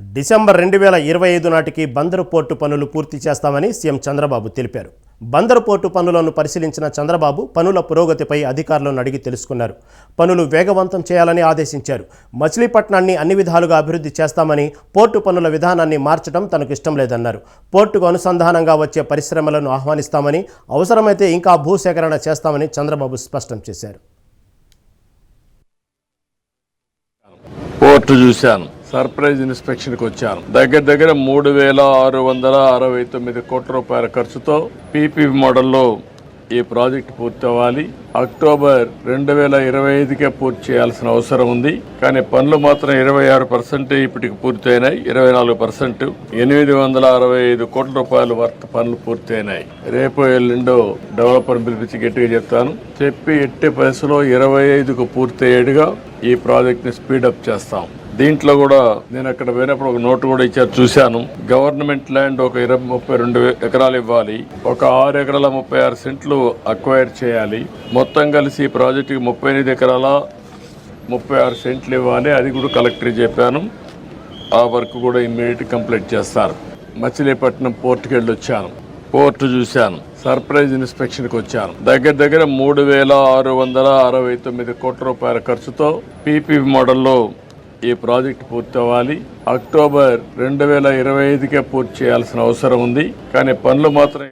December రెండు వేల ఇరవై ఐదు నాటికి బందరు పోర్టు పనులు పూర్తి చేస్తామని సీఎం చంద్రబాబు తెలిపారు. బందరు పోర్టు పనులను పరిశీలించిన చంద్రబాబు పనుల పురోగతిపై అధికారులను అడిగి తెలుసుకున్నారు. పనులు వేగవంతం చేయాలని ఆదేశించారు. మచిలీపట్నాన్ని అన్ని విధాలుగా అభివృద్ధి చేస్తామని పోర్టు పనుల విధానాన్ని మార్చడం తనకు ఇష్టం లేదన్నారు. పోర్టుకు అనుసంధానంగా వచ్చే పరిశ్రమలను ఆహ్వానిస్తామని అవసరమైతే ఇంకా భూసేకరణ చేస్తామని చంద్రబాబు స్పష్టం చేశారు. పోర్టు చూశాను. సర్ప్రైజ్ ఇన్స్పెక్షన్కి వచ్చాను. దగ్గర దగ్గర మూడు వేల ఆరు వందల అరవై తొమ్మిది కోట్ల రూపాయల ఖర్చుతో పీపీ మోడల్లో ఈ ప్రాజెక్ట్ పూర్తవ్వాలి. అక్టోబర్ రెండు వేల ఇరవై ఐదుకే పూర్తి చేయాల్సిన అవసరం ఉంది. కానీ పనులు మాత్రం ఇరవై ఆరు పర్సెంట్ ఇప్పటికి పూర్తయినాయి. ఇరవై నాలుగు పర్సెంట్ ఎనిమిది వందల అరవై ఐదు కోట్ల రూపాయల వర్త్ పనులు పూర్తయినాయి. రేపు ఎల్లుండో డెవలపర్ పిలిపించి గట్టిగా చెప్తాను. చెప్పి ఎట్టి పరిస్థితిలో ఇరవై ఐదుకు పూర్తయ్యేట్టుగా ఈ ప్రాజెక్ట్ని స్పీడప్ చేస్తాం. దీంట్లో కూడా నేను అక్కడ పోయినప్పుడు ఒక నోటు కూడా ఇచ్చారు చూశాను. గవర్నమెంట్ ల్యాండ్ ఒక ఇరవై ముప్పై రెండు ఎకరాలు ఇవ్వాలి. ఒక ఆరు ఎకరాల ముప్పై ఆరు సెంట్లు అక్వైర్ చేయాలి. మొత్తం కలిసి ఈ ప్రాజెక్టుకి ముప్పై ఎనిమిది ఎకరాల ముప్పై ఆరు సెంట్లు ఇవ్వాలి. అది కూడా కలెక్టర్ చెప్పాను. ఆ వర్క్ కూడా ఇమ్మీడియట్ కంప్లీట్ చేస్తారు. మచిలీపట్నం పోర్టుకి వెళ్ళి వచ్చాను. పోర్టు చూశాను. సర్ప్రైజ్ ఇన్స్పెక్షన్కి వచ్చాను. దగ్గర దగ్గర మూడు వేల ఆరు వందల అరవై తొమ్మిది కోట్ల రూపాయల ఖర్చుతో పీపీ మోడల్లో ఈ ప్రాజెక్ట్ పూర్తి అవ్వాలి అక్టోబర్ రెండు వేల ఇరవై ఐదుకే పూర్తి చేయాల్సిన అవసరం ఉంది. కానీ పనులు మాత్రం